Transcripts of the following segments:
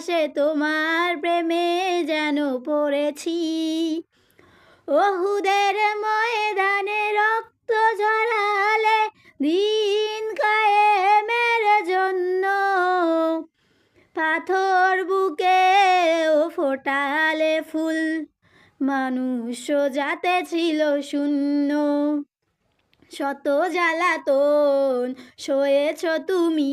ভাসে তোমার প্রেমে যেন পড়েছি। ওহুদের ময়দানে রক্ত ঝরালে দিন কায়েমের জন্য। পাথর বুকে ও ফোটালে ফুল, মানুষ যাতে ছিল শূন্য। শত জ্বালাতন সয়েছ তুমি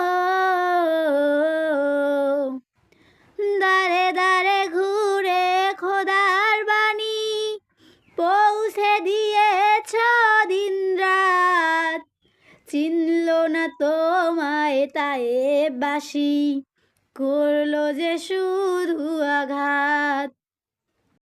চিনল না তোমায় তায়ে বাসি। করল যে আঘাত